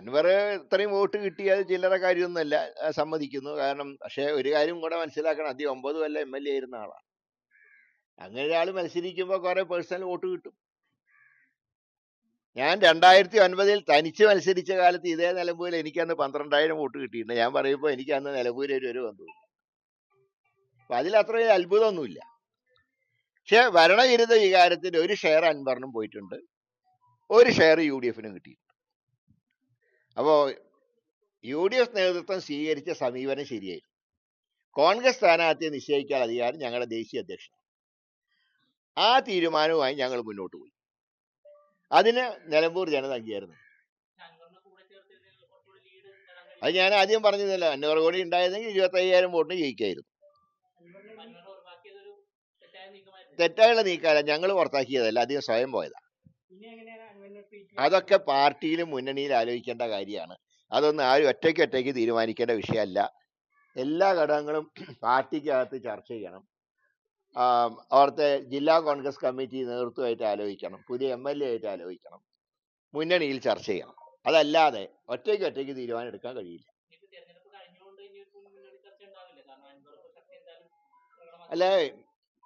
അത്രയും വോട്ട് കിട്ടിയത് ചില്ലറ കാര്യമൊന്നുമല്ല സമ്മതിക്കുന്നു. കാരണം പക്ഷേ ഒരു കാര്യം കൂടെ മനസ്സിലാക്കണം. അധികം ഒമ്പത് വല്ല എം എൽ എ ആയിരുന്ന ആളാണ് അങ്ങനെ ഒരാൾ മത്സരിക്കുമ്പോൾ കുറെ പേഴ്സണൽ വോട്ട് കിട്ടും. ഞാൻ രണ്ടായിരത്തി ഒൻപതിൽ തനിച്ച് മത്സരിച്ച കാലത്ത് ഇതേ നിലമ്പൂരിൽ എനിക്ക് അന്ന് പന്ത്രണ്ടായിരം വോട്ട് കിട്ടിയിട്ടുണ്ട്. ഞാൻ പറയുമ്പോൾ എനിക്ക് അന്ന് നിലമ്പൂരിൽ ഒരു ബന്ധമില്ല അപ്പൊ അതിൽ അത്രയും അത്ഭുതമൊന്നുമില്ല. പക്ഷെ ഭരണവിരുദ്ധ വികാരത്തിന്റെ ഒരു ഷെയർ അൻവറിനും പോയിട്ടുണ്ട്. ഒരു ഷെയർ യു ഡി എഫിനും കിട്ടിയിട്ടുണ്ട്. അപ്പോ യു ഡി എഫ് നേതൃത്വം സ്വീകരിച്ച സമീപനം ശരിയായിരുന്നു കോൺഗ്രസ് സ്ഥാനാർത്ഥിയെ നിശ്ചയിക്കാൻ അധികാരം ഞങ്ങളുടെ ദേശീയ അധ്യക്ഷൻ ആ തീരുമാനവുമായി ഞങ്ങൾ മുന്നോട്ട് പോയി. അതിന് നിലമ്പൂർ ജനത അംഗീകാരം. അത് ഞാൻ ആദ്യം പറഞ്ഞതല്ല. അഞ്ഞൂറ് കോടി ഉണ്ടായിരുന്നെങ്കിൽ ഇരുപത്തി അയ്യായിരം വോട്ടിന് ജയിക്കായിരുന്നു. തെറ്റായുള്ള നീക്കാല ഞങ്ങൾ പുറത്താക്കിയതല്ല. അധികം സ്വയം പോയതാ. അതൊക്കെ പാർട്ടിയിലും മുന്നണിയിലും ആലോചിക്കേണ്ട കാര്യമാണ്. അതൊന്നും ആരും ഒറ്റയ്ക്ക് ഒറ്റയ്ക്ക് തീരുമാനിക്കേണ്ട വിഷയമല്ല. എല്ലാ ഘടകങ്ങളും പാർട്ടിക്കകത്ത് ചർച്ച ചെയ്യണം. അവിടുത്തെ ജില്ലാ കോൺഗ്രസ് കമ്മിറ്റി നേതൃത്വമായിട്ട് ആലോചിക്കണം. പുതിയ എം എൽ എ ആയിട്ട് ആലോചിക്കണം. മുന്നണിയിൽ ചർച്ച ചെയ്യണം. അതല്ലാതെ ഒറ്റയ്ക്ക് ഒറ്റയ്ക്ക് തീരുമാനം എടുക്കാൻ കഴിയില്ല. അല്ലേ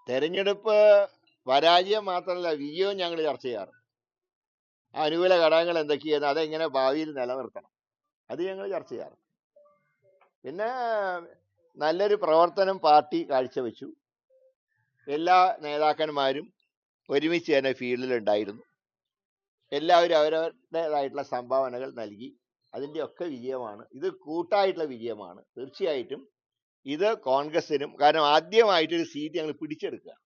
തെരഞ്ഞെടുപ്പ് പരാജയം മാത്രമല്ല വിജയവും ഞങ്ങൾ ചർച്ച ചെയ്യാറുണ്ട് ആ അനുകൂല ഘടകങ്ങൾ എന്തൊക്കെയാണ് അതെങ്ങനെ ഭാവിയിൽ നിലനിർത്തണം? അത് ഞങ്ങൾ ചർച്ച ചെയ്യാറുണ്ട്. പിന്നെ നല്ലൊരു പ്രവർത്തനം പാർട്ടി കാഴ്ചവെച്ചു. എല്ലാ നേതാക്കന്മാരും ഒരുമിച്ച് തന്നെ ഫീൽഡിൽ ഉണ്ടായിരുന്നു. എല്ലാവരും അവരവരുടേതായിട്ടുള്ള സംഭാവനകൾ നൽകി. അതിന്റെ ഒക്കെ വിജയമാണ്. ഇത് കൂട്ടായിട്ടുള്ള വിജയമാണ്. തീർച്ചയായിട്ടും ഇത് കോൺഗ്രസിനും കാരണം ആദ്യമായിട്ടൊരു സീറ്റ് ഞങ്ങൾ പിടിച്ചെടുക്കുക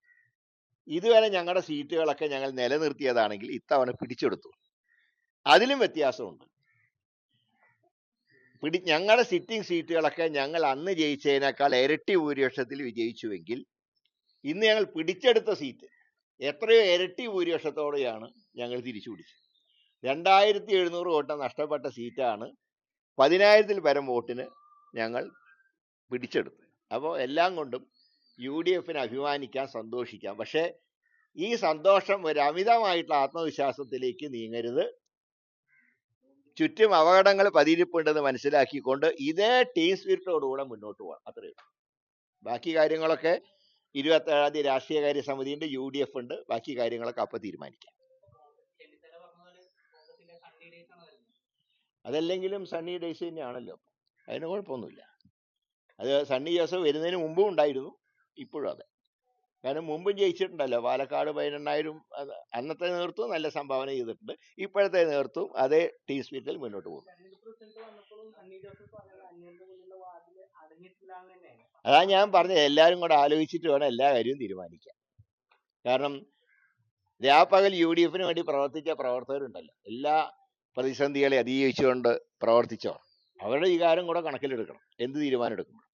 ഇതുവരെ ഞങ്ങളുടെ സീറ്റുകളൊക്കെ ഞങ്ങൾ നിലനിർത്തിയതാണെങ്കിൽ ഇത്തവണ പിടിച്ചെടുത്തു. അതിലും വ്യത്യാസമുണ്ട്. പിടി ഞങ്ങളുടെ സിറ്റിംഗ് സീറ്റുകളൊക്കെ ഞങ്ങൾ അന്ന് ജയിച്ചതിനേക്കാൾ ഇരട്ടി ഭൂരിപക്ഷത്തിൽ വിജയിച്ചുവെങ്കിൽ ഇന്ന് ഞങ്ങൾ പിടിച്ചെടുത്ത സീറ്റ് എത്രയോ ഇരട്ടി ഭൂരിപക്ഷത്തോടെയാണ് ഞങ്ങൾ തിരിച്ചു പിടിച്ചത്. രണ്ടായിരത്തി എഴുന്നൂറ് വോട്ട് നഷ്ടപ്പെട്ട സീറ്റാണ് പതിനായിരത്തിൽ പരം വോട്ടിന് ഞങ്ങൾ പിടിച്ചെടുത്തത്. അപ്പോൾ എല്ലാം കൊണ്ടും യു ഡി എഫിന് അഭിമാനിക്കാം സന്തോഷിക്കാം പക്ഷേ ഈ സന്തോഷം ഒരു അമിതമായിട്ടുള്ള ആത്മവിശ്വാസത്തിലേക്ക് നീങ്ങരുത്. ചുറ്റും അപകടങ്ങൾ പതിയിരിപ്പുണ്ടെന്ന് മനസ്സിലാക്കിക്കൊണ്ട് ഇതേ ടീം സ്പിരിറ്റോടുകൂടെ മുന്നോട്ട് പോകണം അത്രയേ ബാക്കി കാര്യങ്ങളൊക്കെ ഇരുപത്തേഴാം തീയതി രാഷ്ട്രീയകാര്യ സമിതിയുണ്ട് യു ഡി എഫ് ഉണ്ട്. ബാക്കി കാര്യങ്ങളൊക്കെ അപ്പം തീരുമാനിക്കാം. അതല്ലെങ്കിലും സണ്ണി ഡേയ്സ് തന്നെയാണല്ലോ. അതിന് കുഴപ്പമൊന്നുമില്ല. അത് സണ്ണി ജോസഫ് വരുന്നതിന് മുമ്പും ഉണ്ടായിരുന്നു. ഇപ്പോഴും അതെ. കാരണം മുമ്പും ജയിച്ചിട്ടുണ്ടല്ലോ. പാലക്കാട് പതിനെണ്ണായിരം അന്നത്തെ നേതൃത്വം നല്ല സംഭാവന ചെയ്തിട്ടുണ്ട്. ഇപ്പോഴത്തെ നേതൃത്വം അതേ ടീം സ്പിരിറ്റിൽ മുന്നോട്ട് പോകുന്നു. അതാ ഞാൻ പറഞ്ഞത്. എല്ലാവരും കൂടെ ആലോചിച്ചിട്ട് വേണം എല്ലാ കാര്യവും തീരുമാനിക്കാൻ. കാരണം രാപ്പകൽ യു ഡി എഫിന് വേണ്ടി പ്രവർത്തിച്ച പ്രവർത്തകരുണ്ടല്ലോ. എല്ലാ പ്രതിസന്ധികളെ അതിജീവിച്ചുകൊണ്ട് പ്രവർത്തിച്ചവർ. അവരുടെ വികാരം കൂടെ കണക്കിലെടുക്കണം. എന്ത് തീരുമാനം എടുക്കുമ്പോൾ